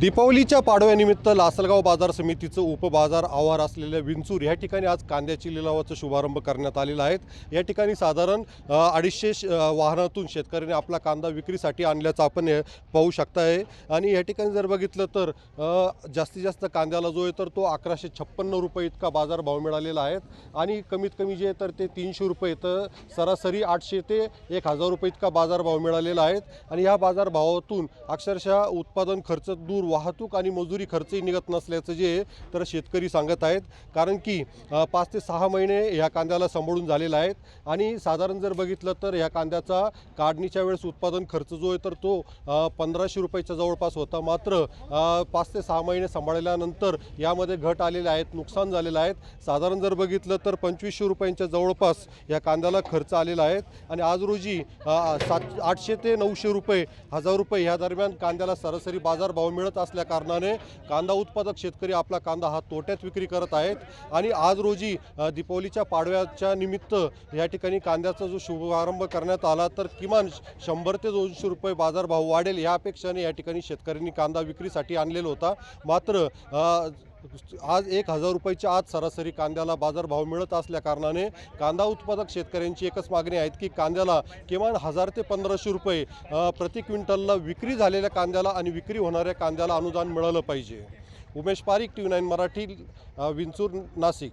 दीपावलीच्या पाडव्यानिमित्त लासलगाव बाजार समितीचं उपबाजार आवार असलेल्या विंचूर या ठिकाणी आज कांद्याची लिलावाचा शुभारंभ करण्यात आलेला आहे. या ठिकाणी साधारण अडीचशे श- वाहनातून शेतकऱ्यांनी आपला कांदा विक्रीसाठी आणल्याचं आपण पाहू शकता आहे आणि या ठिकाणी जर बघितलं तर जास्तीत जास्त कांद्याला जो आहे तर तो अकराशे छप्पन्न रुपये इतका बाजारभाव मिळालेला आहे. आणि कमीत कमी जे तर ते तीनशे रुपये तर सरासरी आठशे ते एक हजार रुपये इतका बाजारभाव मिळालेला आहे. आणि ह्या बाजारभावातून अक्षरशः उत्पादन खर्च दूर वाहतूक आणि मजुरी खर्चही निघत नसल्याचं जे तर शेतकरी सांगत आहेत. कारण की पाच ते सहा महिने ह्या कांद्याला सांभाळून झालेला आहेत. आणि साधारण जर बघितलं तर ह्या कांद्याचा काढणीच्या वेळेस उत्पादन खर्च जो आहे तर तो पंधराशे रुपयाच्या जवळपास होता. मात्र पाच ते सहा महिने सांभाळल्यानंतर यामध्ये घट आलेले आहेत नुकसान झालेलं आहे. साधारण जर बघितलं तर पंचवीसशे रुपयांच्या जवळपास या कांद्याला खर्च आलेला आहे. आणि आज रोजी सात आठशे ते नऊशे रुपये हजार रुपये ह्या दरम्यान कांद्याला सरासरी बाजारभाव मिळत असल्या कारणाने कांदा उत्पादक शेतकरी आपला कांदा हा तोट्यात विक्री करत आहेत. आणि आज रोजी दीपावलीच्या पाडव्याच्या निमित्त या ठिकाणी कांद्याचा जो शुभारंभ करण्यात आला तर किमान शंभर ते दोनशे रुपये बाजारभाव वाढेल या अपेक्षाने या ठिकाणी शेतकऱ्यांनी कांदा विक्रीसाठी आणलेला होता. मात्र आज एक हजार रुपयाच्या आज सरासरी कांद्याला बाजारभाव मिळत असल्या कारणाने कांदा उत्पादक शेतकऱ्यांची एकच मागणी आहेत की कांद्याला किमान हजार ते पंधराशे रुपये प्रति क्विंटलला विक्री झालेल्या कांद्याला आणि विक्री होणाऱ्या कांद्याला अनुदान मिळालं पाहिजे. Umesh Parik T nine Marathi Vinchur Nashik.